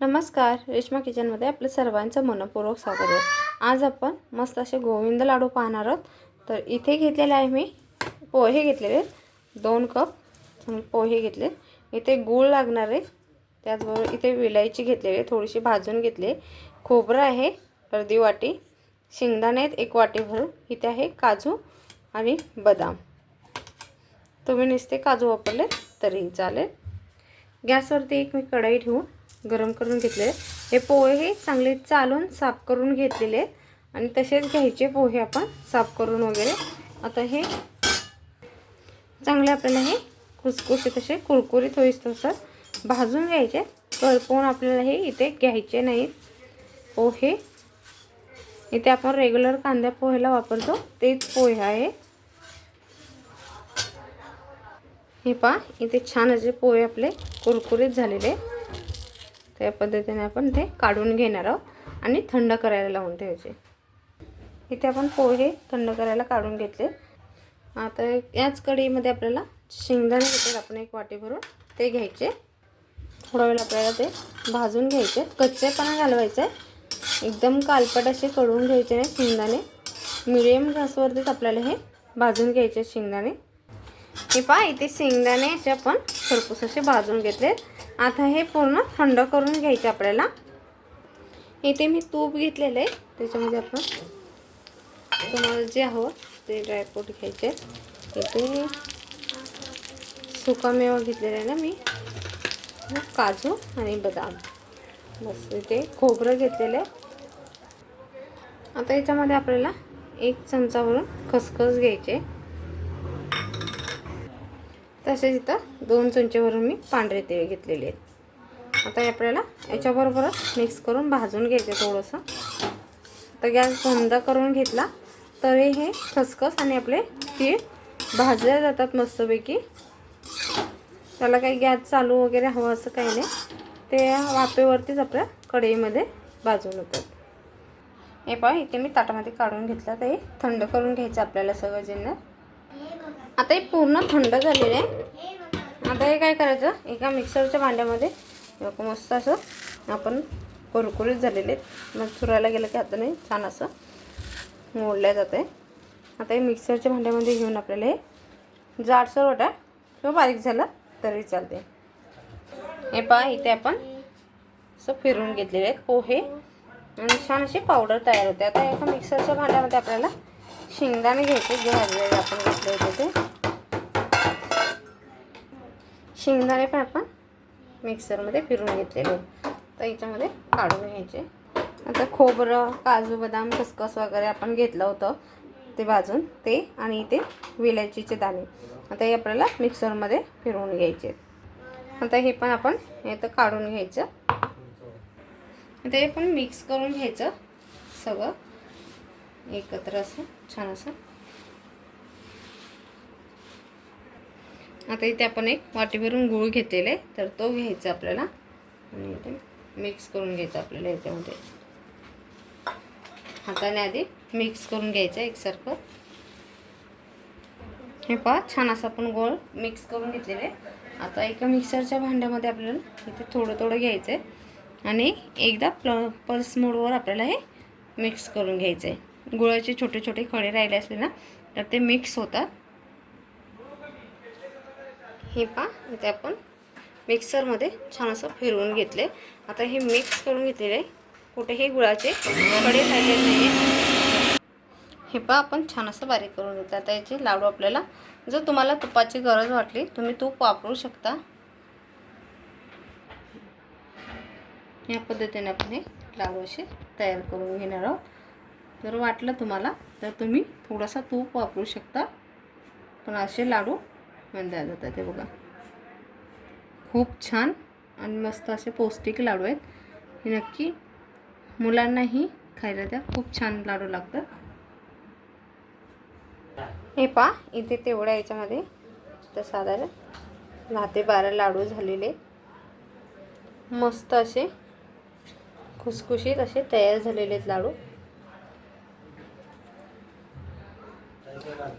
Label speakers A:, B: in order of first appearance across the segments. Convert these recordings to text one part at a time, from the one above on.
A: नमस्कार रेश्मा किचनमध्ये आपलं सर्वांचं मनपूर्वक स्वागत आहे. आज आपण मस्त असे गोविंद लाडू पाहणार आहोत. तर इथे घेतलेले आहे मी पोहे घेतलेले आहेत. दोन कप पोहे घेतले इथे गूळ लागणार आहे. त्याचबरोबर इथे विलायची घेतलेली आहे. थोडीशी भाजून घेतली खोबरं आहे अर्धी वाटी. शेंगदाणे आहेत एक वाटी भरून. इथे आहे काजू आणि बदाम. तुम्ही नुसते काजू वापरले तरीही चालेल. गॅसवरती एक मी कढई ठेवून गरम करून घेतले. हे पोहे हे चांगले चालून साफ करून घेतलेले. आहेत आणि तसेच घ्यायचे पोहे आपण साफ करून वगैरे. आता हे चांगले आपल्याला हे कुसकुशीत असे कुरकुरीत होईस तसं. भाजून घ्यायचे. करपवून आपल्याला हे इथे घ्यायचे नाहीत पोहे. इथे आपण रेग्युलर कांद्या पोहेला वापरतो. तेच पोहे आहे. हे पहा इथे छान असे पोहे आपले कुरकुरीत झालेले. त्या पद्धतीने आपण ते काढून घेणार आहोत आणि थंड करायला लावून ठेवायचे. इथे आपण पोहे थंड करायला काढून घेतले. आता याच कढईमध्ये आपल्याला शेंगदाणे घेतात आपण एक वाटी भरून ते घ्यायचे. थोडा वेळ आपल्याला ते भाजून घ्यायचे. कच्चेपणा घालवायचं आहे. एकदम कालपट असे कढून घ्यायचे नाही शेंगदाणे. मिडियम गॅसवरतीच आपल्याला हे भाजून घ्यायचे शेंगदाणे. हे पहा इथे शेंगदाणे असे आपण खरपूस असे भाजून घेतले आता हे पूर्ण थंड करून घ्यायचे आपल्याला. इथे मी तूप घेतलेलं आहे. त्याच्यामध्ये आपण तुम्हाला जे हवं ते ड्रायफ्रूट घ्यायचे इथे सुकामेवा घेतलेला आहे ना मी. काजू आणि बदाम. बस इथे खोबरं घेतलेलं आहे. आता याच्यामध्ये आपल्याला एक चमचावरून खसखस घ्यायचे. तसेच इथं दोन चमचेभरून मी पांढरे तिळ घेतलेले आहेत. आता हे आपल्याला याच्याबरोबरच मिक्स करून भाजून घ्यायचं थोडंसं. तर गॅस बंद करून घेतला तरी हे खसखस आणि आपले तीळ भाजले जातात मस्तपैकी. त्याला काही गॅस चालू वगैरे हवं असं काही नाही. ते वाफेवरतीच आपल्या कढईमध्ये भाजून होतात हे पहा इथे मी ताटामध्ये काढून घेतलं. तर हे थंड करून घ्यायचं आपल्याला सगळं जिन्नर आता हे पूर्ण थंड झालेलं आहे. आता हे काय करायचं? एका मिक्सरच्या भांड्यामध्ये मस्त असं आपण कुरकुरीत झालेले आहेत. मग चुरायला गेलं की आता नाही छान असं मोडल्या जातं आहे. आता हे मिक्सरच्या भांड्यामध्ये घेऊन आपल्याला हे जाडसर वाटा किंवा बारीक झालं तरी चालते हे पहा इथे आपण असं फिरून घेतलेले आहेत पोहे. आणि छान अशी पावडर तयार होते. आता एका मिक्सरच्या भांड्यामध्ये आपल्याला शेंगदाणे घ्यायचे जे आपण घेतले होते ते. शेंगदाणे पण आपण मिक्सरमध्ये फिरून घेतलेले. तर याच्यामध्ये काढून घ्यायचे. आता खोबरं काजू बदाम खसखस वगैरे आपण घेतलं होतं ते भाजून ते आणि इथे विलायचीचे दाणे. आता हे आपल्याला मिक्सरमध्ये फिरवून घ्यायचे आता हे पण आपण हे तर काढून घ्यायचं. आता हे पण मिक्स करून घ्यायचं सगळं. एकत्र असं छान असं. आता इथे आपण एक वाटीभरून गूळ घेतलेला आहे. तर तो घ्यायचा आपल्याला. आणि इथे मिक्स करून घ्यायचा आपल्याला याच्यामध्ये. हाताने आधी मिक्स करून घ्यायचं एकसारखं. हे पहा छान असं आपण गोळ मिक्स करून घेतलेलं आहे. आता एका मिक्सरच्या भांड्यामध्ये आपल्याला इथे थोडं थोडं घ्यायचं आहे आणि एकदा प्ल पल्स मोडवर आपल्याला हे मिक्स करून घ्यायचं आहे गुळाचे छोटे छोटे खडे राहिले असले ना तर ते मिक्स होतात. हे पा इथे आपण मिक्सरमध्ये छान असं फिरवून घेतले. आता हे मिक्स करून घेतलेले आहे कुठेही गुळाचे कडे राहिले नाही हे पा आपण छान असं बारीक करून घेतलं. आता याचे लाडू आपल्याला जर तुम्हाला तुपाची गरज वाटली तुम्ही तूप वापरू शकता. या पद्धतीने आपण हे लाडू असे तयार करून घेणार आहोत. जर वाटलं तुम्हाला तर तुम्ही थोडासा तूप वापरू शकता. पण असे लाडू म्हणल्या जातात ते बघा. खूप छान आणि मस्त असे पौष्टिक लाडू आहेत. हे नक्की मुलांनाही खायला द्या. खूप छान लाडू लागतात. हे पहा इथे तेवढ्या याच्यामध्ये तर साधारण दहा ते बारा लाडू झालेले. मस्त असे खुसखुशीत असे तयार झालेले आहेत लाडू.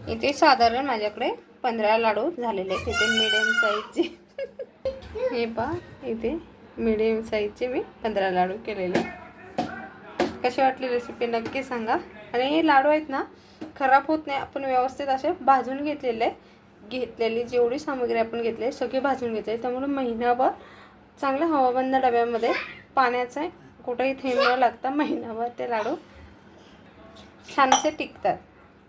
A: इथे साधारण माझ्याकडे पंधरा लाडू झालेले आहेत इथे मिडियम साईजचे हे पहा इथे मिडियम साईजचे मी पंधरा लाडू केलेले कशी वाटली रेसिपी नक्की सांगा. आणि हे लाडू आहेत ना खराब होत नाही आपण व्यवस्थित असे भाजून घेतलेले घेतलेली जेवढी सामग्री आपण घेतली आहे सगळी भाजून घेतली त्यामुळे महिनाभर चांगल्या हवाबंद डब्यामध्ये पाण्याचं कुठेही थेंब न लागता महिनाभर ते लाडू छानसे टिकतात.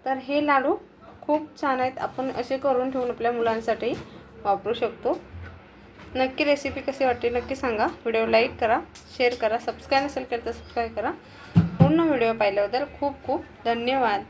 A: तर हे लाडू खूप छान आहेत. आपण असे करून ठेवून आपल्या मुलांसाठी वापरू शकतो. नक्की रेसिपी कशी वाटते नक्की सांगा. व्हिडिओ लाईक करा शेअर करा सबस्क्राईब नसेल केलं तर सबस्क्राईब करा. पूर्ण व्हिडिओ पाहिल्याबद्दल खूप खूप धन्यवाद.